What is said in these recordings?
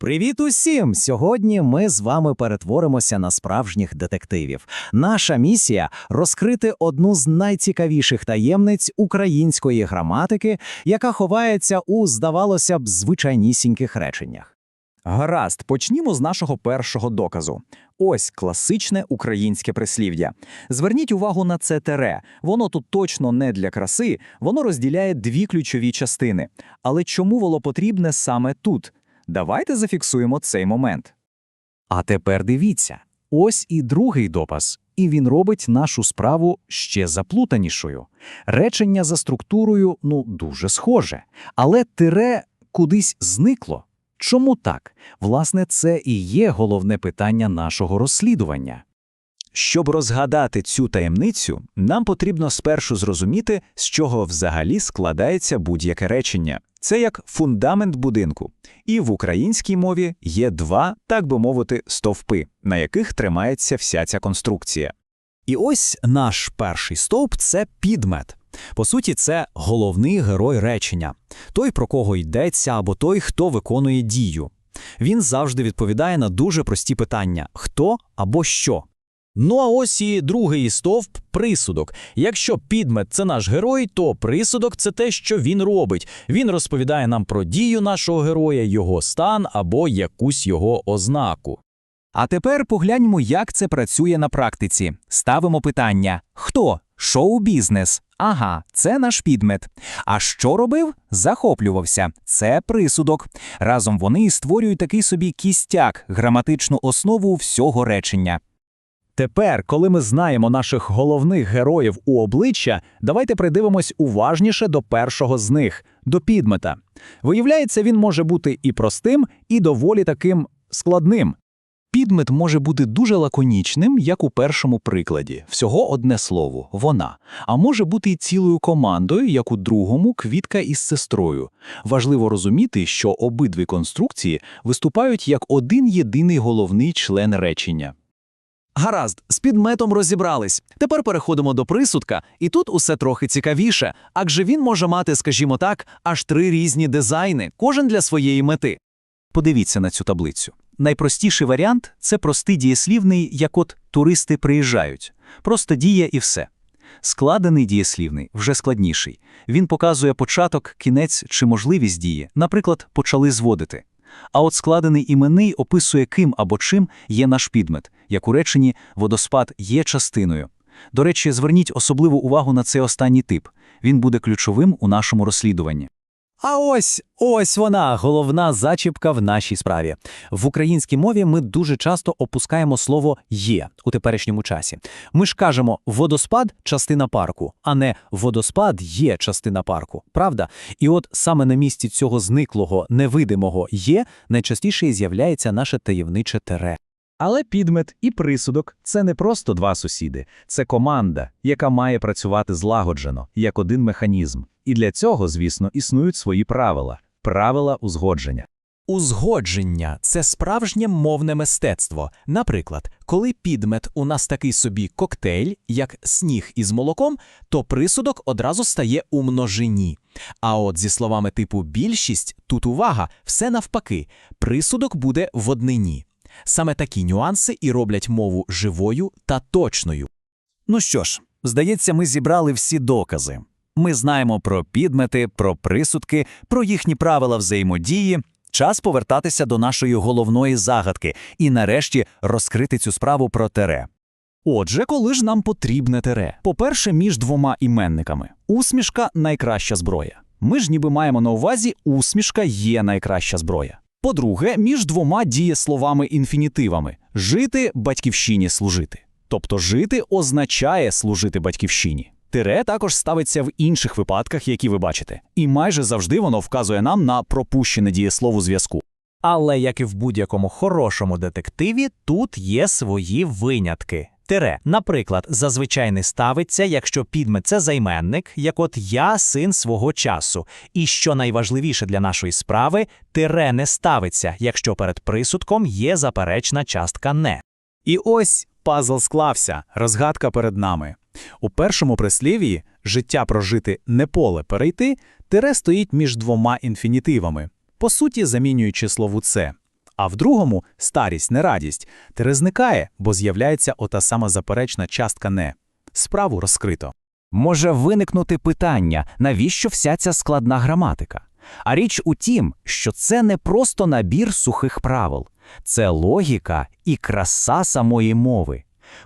Привіт усім! Сьогодні ми з вами перетворимося на справжніх детективів. Наша місія розкрити одну з найцікавіших таємниць української граматики, яка ховається у, здавалося б, звичайнісіньких реченнях. Гаразд, почнімо з нашого першого доказу. Ось класичне українське прислів'я. Зверніть увагу на це тере. Воно тут точно не для краси, воно розділяє дві ключові частини. Але чому воно потрібне саме тут? Давайте зафіксуємо цей момент. А тепер дивіться: ось і другий допас, і він робить нашу справу ще заплутанішою. Речення за структурою, ну, дуже схоже, але тире кудись зникло. Чому так? Власне, це і є головне питання нашого розслідування. Щоб розгадати цю таємницю, нам потрібно спершу зрозуміти, з чого взагалі складається будь-яке речення. Це як фундамент будинку. І в українській мові є два, так би мовити, стовпи, на яких тримається вся ця конструкція. І ось наш перший стовп це підмет. По суті, це головний герой речення, той, про кого йдеться, або той, хто виконує дію. Він завжди відповідає на дуже прості питання: хто або що. Ну а ось і другий стовп присудок. Якщо підмет це наш герой, то присудок це те, що він робить. Він розповідає нам про дію нашого героя, його стан або якусь його ознаку. А тепер погляньмо, як це працює на практиці. Ставимо питання: хто? Шоу-бізнес. Ага, це наш підмет. А що робив? Захоплювався. Це присудок. Разом вони і створюють такий собі кістяк, граматичну основу всього речення. Тепер, коли ми знаємо наших головних героїв у обличчя, давайте придивимось уважніше до першого з них до підмета. Виявляється, він може бути і простим, і доволі таким складним. Підмет може бути дуже лаконічним, як у першому прикладі, всього одне слово вона, а може бути і цілою командою, як у другому квітка із сестрою. Важливо розуміти, що обидві конструкції виступають як один єдиний головний член речення. Гаразд, з підметом розібрались. Тепер переходимо до присудка, і тут усе трохи цікавіше, адже він може мати, скажімо так, аж три різні дизайни, кожен для своєї мети. Подивіться на цю таблицю. Найпростіший варіант це простий дієслівний, як от туристи приїжджають. Просто дія і все. Складений дієслівний вже складніший. Він показує початок, кінець чи можливість дії, наприклад, почали зводити. А от складений іменний описує ким або чим є наш підмет, як у реченні водоспад є частиною. До речі, зверніть особливу увагу на цей останній тип. Він буде ключовим у нашому розслідуванні. А ось ось вона, головна зачіпка в нашій справі. В українській мові ми дуже часто опускаємо слово є у теперішньому часі. Ми ж кажемо водоспад частина парку, а не водоспад є частина парку. Правда? І от саме на місці цього зниклого невидимого є найчастіше і з'являється наше таємниче тере. Але підмет і присудок це не просто два сусіди, це команда, яка має працювати злагоджено, як один механізм. І для цього, звісно, існують свої правила правила узгодження. Узгодження це справжнє мовне мистецтво. Наприклад, коли підмет у нас такий собі коктейль, як сніг із молоком, то присудок одразу стає у множині. А от зі словами типу більшість, тут увага, все навпаки, присудок буде в однині. Саме такі нюанси і роблять мову живою та точною. Ну що ж, здається, ми зібрали всі докази. Ми знаємо про підмети, про присудки, про їхні правила взаємодії. Час повертатися до нашої головної загадки і, нарешті, розкрити цю справу про тере. Отже, коли ж нам потрібне тере? По-перше, між двома іменниками. Усмішка найкраща зброя. Ми ж ніби маємо на увазі, усмішка є найкраща зброя. По-друге, між двома дієсловами-інфінітивами жити батьківщині служити. Тобто жити означає служити батьківщині. Тире також ставиться в інших випадках, які ви бачите, і майже завжди воно вказує нам на пропущене дієслово зв'язку. Але як і в будь-якому хорошому детективі, тут є свої винятки. Тире, наприклад, зазвичай не ставиться, якщо підмет це займенник, як от я син свого часу. І що найважливіше для нашої справи, тире не ставиться, якщо перед присудком є заперечна частка не. І ось пазл склався, розгадка перед нами. У першому прислів'ї життя прожити не поле перейти, тире стоїть між двома інфінітивами, по суті, замінюючи слово це. А в другому старість, не радість, зникає, бо з'являється ота сама заперечна частка не. Справу розкрито. Може виникнути питання, навіщо вся ця складна граматика? А річ у тім, що це не просто набір сухих правил, це логіка і краса самої мови.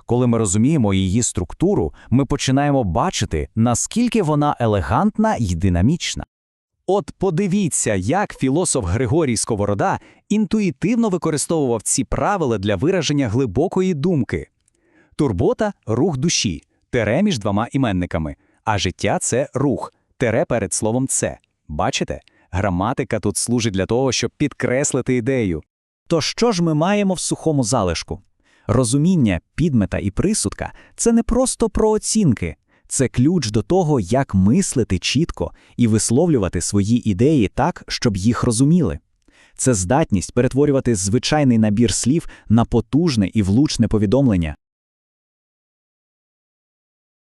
Коли ми розуміємо її структуру, ми починаємо бачити, наскільки вона елегантна і динамічна. От подивіться, як філософ Григорій Сковорода інтуїтивно використовував ці правила для вираження глибокої думки. Турбота рух душі, тере між двома іменниками, а життя це рух, тере перед словом це. Бачите? Граматика тут служить для того, щоб підкреслити ідею. То що ж ми маємо в сухому залишку? Розуміння підмета і присудка це не просто про оцінки, це ключ до того, як мислити чітко і висловлювати свої ідеї так, щоб їх розуміли. Це здатність перетворювати звичайний набір слів на потужне і влучне повідомлення.